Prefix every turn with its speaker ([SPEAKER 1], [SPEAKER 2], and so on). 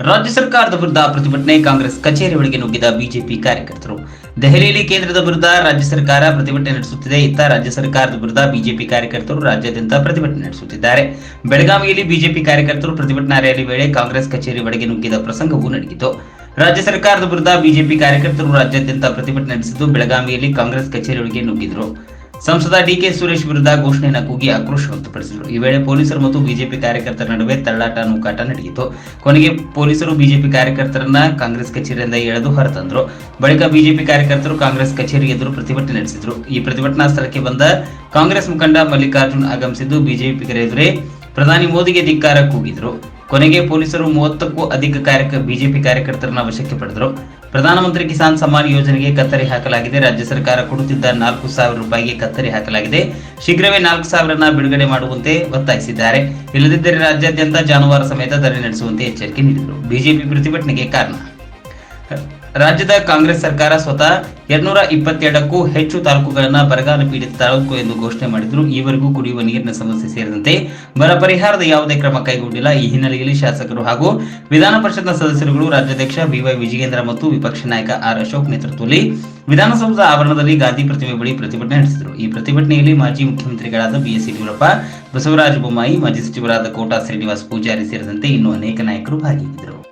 [SPEAKER 1] ರಾಜ್ಯ ಸರ್ಕಾರದ ವಿರುದ್ಧ ಪ್ರತಿಭಟನೆ ಕಾಂಗ್ರೆಸ್ ಕಚೇರಿ ಒಳಗೆ ನುಗ್ಗಿದ ಬಿಜೆಪಿ ಕಾರ್ಯಕರ್ತರು. ದೆಹಲಿಯಲ್ಲಿ ಕೇಂದ್ರದ ವಿರುದ್ಧ ರಾಜ್ಯ ಸರ್ಕಾರ ಪ್ರತಿಭಟನೆ ನಡೆಸುತ್ತಿದೆ. ಇತ್ತ ರಾಜ್ಯ ಸರ್ಕಾರದ ವಿರುದ್ಧ ಬಿಜೆಪಿ ಕಾರ್ಯಕರ್ತರು ರಾಜ್ಯಾದ್ಯಂತ ಪ್ರತಿಭಟನೆ ನಡೆಸುತ್ತಿದ್ದಾರೆ. ಬೆಳಗಾವಿಯಲ್ಲಿ ಬಿಜೆಪಿ ಕಾರ್ಯಕರ್ತರು ಪ್ರತಿಭಟನಾ ರ್ಯಾಲಿ ವೇಳೆ ಕಾಂಗ್ರೆಸ್ ಕಚೇರಿ ಒಳಗೆ ನುಗ್ಗಿದ ಪ್ರಸಂಗವೂ ನಡೆಯಿತು ರಾಜ್ಯ ಸರ್ಕಾರದ ವಿರುದ್ಧ ಬಿಜೆಪಿ ಕಾರ್ಯಕರ್ತರು ರಾಜ್ಯಾದ್ಯಂತ ಪ್ರತಿಭಟನೆ ನಡೆಸಿದ್ದು, ಬೆಳಗಾವಿಯಲ್ಲಿ ಕಾಂಗ್ರೆಸ್ ಕಚೇರಿ ಒಳಗೆ ನುಗ್ಗಿದ್ರು. ಸಂಸದ ಡಿಕೆ ಸುರೇಶ್ ವಿರುದ್ಧ ಘೋಷಣೆಯನ್ನು ಕೂಗಿ ಆಕ್ರೋಶ ವ್ಯಕ್ತಪಡಿಸಿದರು. ಈ ವೇಳೆ ಪೊಲೀಸರು ಮತ್ತು ಬಿಜೆಪಿ ಕಾರ್ಯಕರ್ತರ ನಡುವೆ ತಳ್ಳಾಟ ನೂಕಾಟ ನಡೆಯಿತು. ಕೊನೆಗೆ ಪೊಲೀಸರು ಬಿಜೆಪಿ ಕಾರ್ಯಕರ್ತರನ್ನ ಕಾಂಗ್ರೆಸ್ ಕಚೇರಿಯಿಂದ ಎಳೆದು ಹೊರತಂದ್ರು. ಬಳಿಕ ಬಿಜೆಪಿ ಕಾರ್ಯಕರ್ತರು ಕಾಂಗ್ರೆಸ್ ಕಚೇರಿ ಎದುರು ಪ್ರತಿಭಟನೆ ನಡೆಸಿದ್ರು. ಈ ಪ್ರತಿಭಟನಾ ಸ್ಥಳಕ್ಕೆ ಬಂದ ಕಾಂಗ್ರೆಸ್ ಮುಖಂಡ ಮಲ್ಲಿಕಾರ್ಜುನ್ ಆಗಮಿಸಿದ್ದು ಬಿಜೆಪಿಗರ ಎದುರೇ ಪ್ರಧಾನಿ ಮೋದಿಗೆ ಧಿಕ್ಕಾರ ಕೂಗಿದ್ರು. ಕೊನೆಗೆ ಪೊಲೀಸರು ಮೂವತ್ತಕ್ಕೂ ಅಧಿಕ ಕಾರ್ಯಕ, ಬಿಜೆಪಿ ಕಾರ್ಯಕರ್ತರನ್ನ ವಶಕ್ಕೆ ಪಡೆದರು. ಪ್ರಧಾನಮಂತ್ರಿ ಕಿಸಾನ್ ಸಮ್ಮಾನ್ ಯೋಜನೆಗೆ ಕತ್ತರಿ ಹಾಕಲಾಗಿದೆ. ರಾಜ್ಯ ಸರ್ಕಾರ ಕೊಡುತ್ತಿದ್ದ ನಾಲ್ಕು ಸಾವಿರ ರೂಪಾಯಿಗೆ ಕತ್ತರಿ ಹಾಕಲಾಗಿದೆ. ಶೀಘ್ರವೇ ನಾಲ್ಕು ಸಾವಿರನ ಬಿಡುಗಡೆ ಮಾಡುವಂತೆ ಒತ್ತಾಯಿಸಿದ್ದಾರೆ. ಇಲ್ಲದಿದ್ದರೆ ರಾಜ್ಯಾದ್ಯಂತ ಜಾನುವಾರು ಸಮೇತ ಧರಣಿ ನಡೆಸುವಂತೆ ಎಚ್ಚರಿಕೆ ನೀಡಿದರು. ಬಿಜೆಪಿ ಪ್ರತಿಭಟನೆಗೆ ಕಾರಣ ರಾಜ್ಯದ ಕಾಂಗ್ರೆಸ್ ಸರ್ಕಾರ ಸ್ವತಃ ಎರಡ್ನೂರ ಇಪ್ಪತ್ತೆರಡಕ್ಕೂ ಹೆಚ್ಚು ತಾಲೂಕುಗಳನ್ನು ಬರಗಾಲ ಪೀಡಿತ ತಾಲೂಕು ಎಂದು ಘೋಷಣೆ ಮಾಡಿದ್ರು. ಈವರೆಗೂ ಕುಡಿಯುವ ನೀರಿನ ಸಮಸ್ಯೆ ಸೇರಿದಂತೆ ಬರ ಪರಿಹಾರದ ಯಾವುದೇ ಕ್ರಮ ಕೈಗೊಂಡಿಲ್ಲ. ಈ ಹಿನ್ನೆಲೆಯಲ್ಲಿ ಶಾಸಕರು ಹಾಗೂ ವಿಧಾನ ಪರಿಷತ್ನ ಸದಸ್ಯರುಗಳು ರಾಜ್ಯಾಧ್ಯಕ್ಷ ಬಿವೈ ವಿಜಯೇಂದ್ರ ಮತ್ತು ವಿಪಕ್ಷ ನಾಯಕ ಆರ್ ಅಶೋಕ್ ನೇತೃತ್ವದಲ್ಲಿ ವಿಧಾನಸೌಧದ ಆವರಣದಲ್ಲಿ ಗಾಂಧಿ ಪ್ರತಿಮೆ ಬಳಿ ಪ್ರತಿಭಟನೆ ನಡೆಸಿದರು. ಈ ಪ್ರತಿಭಟನೆಯಲ್ಲಿ ಮಾಜಿ ಮುಖ್ಯಮಂತ್ರಿಗಳಾದ ಬಿಎಸ್ ಯಡಿಯೂರಪ್ಪ, ಬಸವರಾಜ ಬೊಮ್ಮಾಯಿ, ಮಾಜಿ ಸಚಿವರಾದ ಕೋಟಾ ಶ್ರೀನಿವಾಸ್ ಪೂಜಾರಿ ಸೇರಿದಂತೆ ಇನ್ನೂ ಅನೇಕ ನಾಯಕರು ಭಾಗಿಯಾಗಿದ್ದರು.